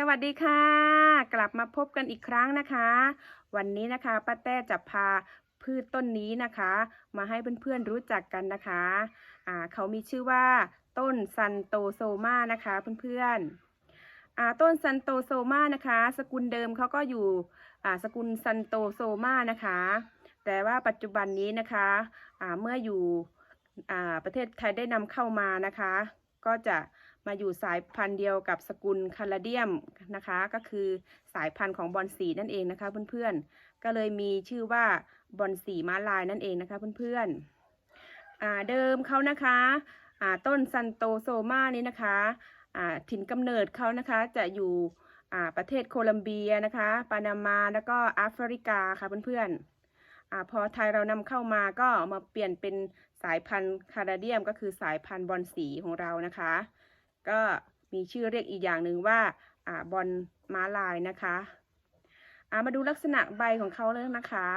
สวัสดีค่ะ กลับมาพบกันอีกครั้งนะคะ วันนี้นะคะป้าแต้จะพาพืชต้นนี้นะคะ มาให้เพื่อนๆรู้จักกันนะคะอ่าเขามีชื่อว่า ต้นซันโตโซมานะคะเพื่อนๆอ่าต้นซันโตโซมานะคะ สกุลเดิมเขาก็อยู่อ่าสกุลซันโตโซมานะคะ แต่ว่าปัจจุบันนี้นะคะอ่าเมื่ออยู่อ่าประเทศไทยได้นำเข้ามานะคะ ก็จะ มาอยู่สายพันธุ์เดียวกับสกุลคาราเดียมนะคะ ก็คือสายพันธุ์ของบอนสีนั่นเองนะคะเพื่อนๆ ก็เลยมีชื่อว่าบอนสีม้าลายนั่นเองนะคะเพื่อนๆอ่าเดิมเขานะคะต้นซันโตโซมานี้นะคะถิ่นกำเนิดเขานะคะจะอยู่ประเทศโคลัมเบียนะคะปานามาแล้วก็แอฟริกาค่ะเพื่อนๆอาพอไทยเรานำเข้ามาก็มาเปลี่ยนเป็นสายพันธุ์คาราเดียมก็คือสายพันธุ์บอนสีของเรานะคะ ก็มีชื่อเรียกอีกอย่างหนึ่งว่าอ่าบอลม้าลายนะคะมาดูลักษณะใบของเขาเลยนะคะ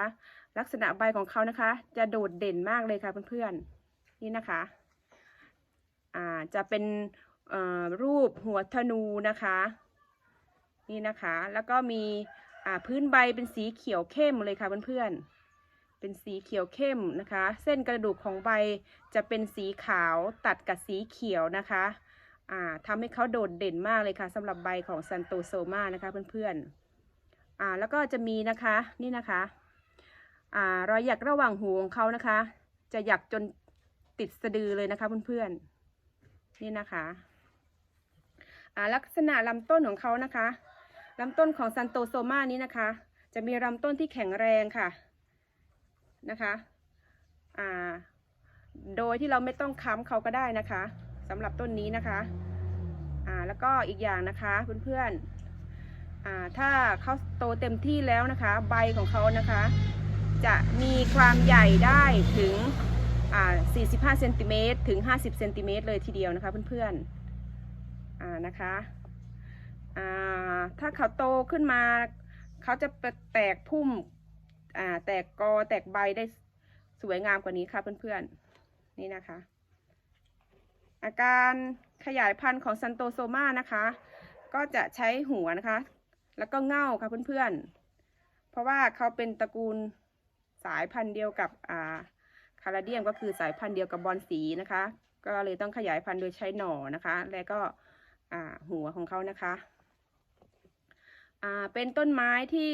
ลักษณะใบของเขานะคะ จะโดดเด่นมากเลยค่ะเพื่อนๆนี่นะคะจะเป็นรูปหัวธนูนะคะ นี่นะคะ แล้วก็มีพื้นใบเป็นสีเขียวเข้มเลยค่ะเพื่อนๆ เป็นสีเขียวเข้มนะคะ เส้นกระดูกของใบจะเป็นสีขาวตัดกับสีเขียวนะคะ ทำให้เขาโดดเด่นมากเลยค่ะสำหรับใบของซันโตโซมานะคะเพื่อนๆอ่าแล้วก็จะมีนะคะนี่นะคะอ่ารอยหยักระหว่างหูของเขานะคะ จะหยักจนติดสะดือเลยนะคะเพื่อนๆนี่นะคะอ่าลักษณะลำต้นของเขานะคะลำต้นของซันโตโซมานี้นะคะ จะมีลำต้นที่แข็งแรงค่ะนะคะอ่าโดยที่เราไม่ต้องค้ำเขาก็ได้นะคะ สำหรับต้นนี้นะคะอ่าแล้วก็อีกอย่างนะคะเพื่อนๆอ่าถ้าเขาโตเต็มที่แล้วนะคะ ใบของเขานะคะ จะมีความใหญ่ได้ถึงอ่า45เซนติเมตรถึง 50เซนติเมตรเลยทีเดียวนะคะเพื่อนๆอ่านะคะอ่าถ้าเขาโตขึ้นมาเขาจะแตกพุ่มอ่าแตกกอแตกใบได้สวยงามกว่านี้ค่ะเพื่อนๆนี่นะคะ อาการขยายพันธุ์ของซันโตโซมานะคะ ก็จะใช้หัวนะคะ แล้วก็เง่าค่ะเพื่อนๆ เพราะว่าเขาเป็นตระกูลสายพันธุ์เดียวกับอ่าคาราเดียมก็คือสายพันธุ์เดียวกับบอลสีนะคะ ก็เลยต้องขยายพันธุ์โดยใช้หน่อนะคะ และก็อ่าหัวของเขานะคะอ่าเป็นต้นไม้ที่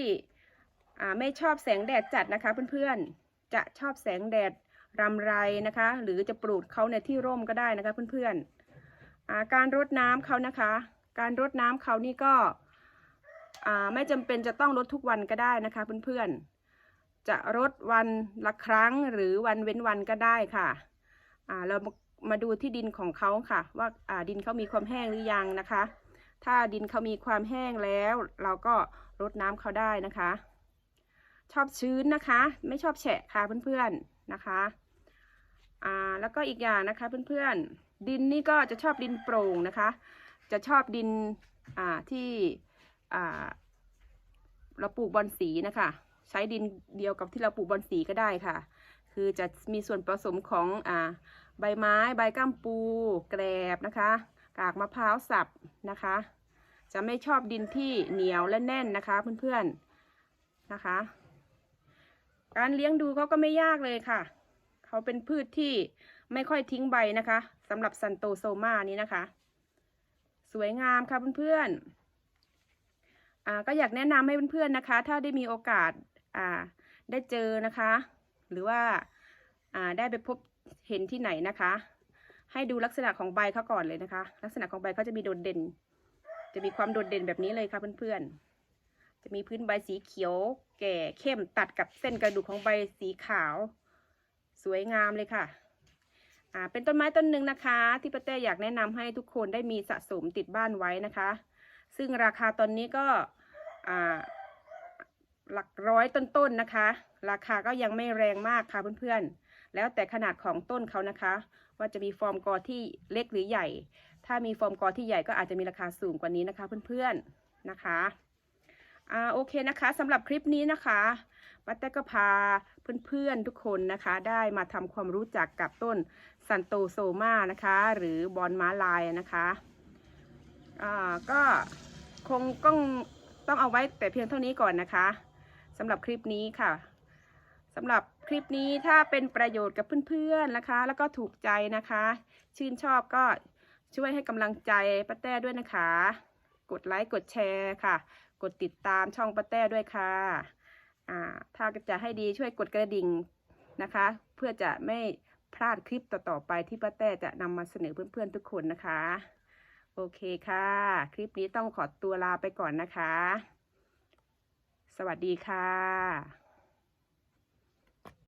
อ่าไม่ชอบแสงแดดจัดนะคะเพื่อนๆ จะชอบแสงแดด รำไรนะคะ หรือจะปลูกเขาในที่ร่มก็ได้นะคะเพื่อนๆการรดน้ำเขานะคะ การรดน้ำเขานี่ก็ไม่จำเป็นจะต้องรดทุกวันก็ได้นะคะเพื่อนๆ จะรดวันละครั้งหรือวันเว้นวันก็ได้ค่ะเรามามาดูที่ดินของเขาค่ะว่าอ่าดินเขามีความแห้งหรือยังนะคะ ถ้าดินเขามีความแห้งแล้ว เราก็รดน้ำเขาได้นะคะ ชอบชื้นนะคะ ไม่ชอบแฉะค่ะเพื่อนๆนะคะ อ่าแล้วก็อีกอย่างนะคะเพื่อนๆ ดินนี่ก็จะชอบดินโปร่งนะคะ จะชอบดินอ่าที่อ่าเราปลูกบอนสีนะคะ ใช้ดินเดียวกับที่เราปลูกบอนสีก็ได้ค่ะ คือจะมีส่วนผสมของอ่าใบไม้ ใบก้ามปู แกลบนะคะ กากมะพร้าวสับนะคะ จะไม่ชอบดินที่เหนียวและแน่นนะคะเพื่อนๆนะคะ การเลี้ยงดูเขาก็ไม่ยากเลยค่ะ เขาเป็นพืชที่ไม่ค่อยทิ้งใบนะคะสำหรับซันโตโซมานี้นะคะ สวยงามค่ะเพื่อนๆก็อยากแนะนำให้เพื่อนๆนะคะ ถ้าได้มีโอกาสได้เจอนะคะ หรือว่าอ่าได้ไปพบเห็นที่ไหนนะคะ ให้ดูลักษณะของใบเขาก่อนเลยนะคะ ลักษณะของใบเขาจะมีโดดเด่น จะมีความโดดเด่นแบบนี้เลยค่ะเพื่อนๆจะมีพื้นใบสีเขียว แก่เข้มตัดกับเส้นกระดูกของใบสีขาว สวยงามเลยค่ะอ่าเป็นต้นไม้ต้นหนึ่งนะคะ ที่ป้าเต้อยากแนะนำให้ทุกคนได้มีสะสมติดบ้านไว้นะคะ ซึ่งราคาตอนนี้ก็อ่าหลักร้อยต้นๆนนะคะ ราคาก็ยังไม่แรงมากค่ะเพื่อนๆ แล้วแต่ขนาดของต้นเขานะคะ ว่าจะมีฟอร์มกอที่เล็กหรือใหญ่ ถ้ามีฟอร์มกอที่ใหญ่ก็อาจจะมีราคาสูงกว่านี้นะคะเพื่อนๆนะคะอ่าโอเคนะคะสำหรับคลิปนี้นะคะ ป้าแต้ก็พาเพื่อนๆทุกคนนะคะ ได้มาทำความรู้จักกับต้นซันโตโซมานะคะ หรือบอนม้าลายนะคะอ่าก็คงต้องต้องเอาไว้แต่เพียงเท่านี้ก่อนนะคะสำหรับคลิปนี้ค่ะสำหรับคลิปนี้ถ้าเป็นประโยชน์กับเพื่อนๆนะคะ แล้วก็ถูกใจนะคะ ชื่นชอบก็ช่วยให้กำลังใจป้าแต้ด้วยนะคะ กดไลค์กดแชร์ค่ะ กดติดตามช่องป้าแต้ด้วยค่ะ อ่าถ้าจะให้ดีช่วยกดกระดิ่งนะคะ เพื่อจะไม่พลาดคลิปต่อๆไปที่ป้าแต้จะนำมาเสนอเพื่อนๆทุกคนนะคะ โอเคค่ะ คลิปนี้ต้องขอตัวลาไปก่อนนะคะ สวัสดีค่ะ